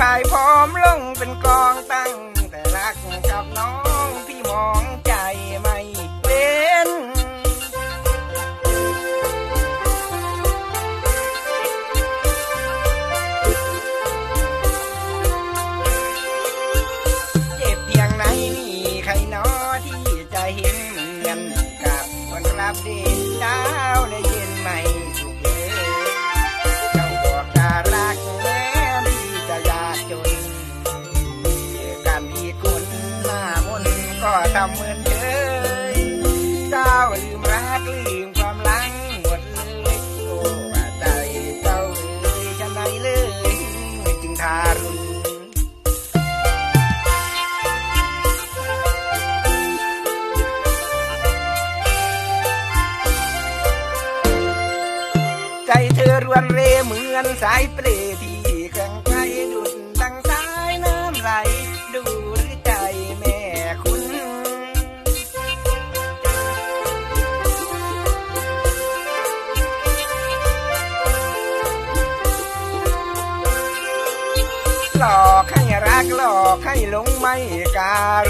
พายพร้อมลงเป็นกองตั้ง แต่รักกับน้องพี่มองใจไม่เว้นเจ็บเพียงไหนมีใครหนอที่จะเห็นเหมือนกับคนรับเด่นดาวในเย็นไม่ ทำเหมือนเคยเจ้าลืมรักลืมความหลังหมดเลยโอ้ว่าใจเจ้าเลยฉันไหนเลยจึงทารุณใจเธอรวนเรเหมือนสายเปรที่ หลอกให้รักหลอกให้หลงไม่การ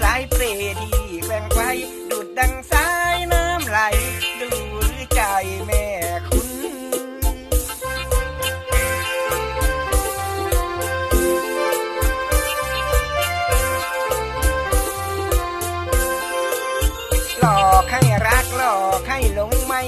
สายเปรที่แกว่งไกวดูดดังสายน้ำไหล ดูหรือใจแม่คุณ หลอกให้รักหลอกให้หลงไม่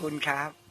คุณครับ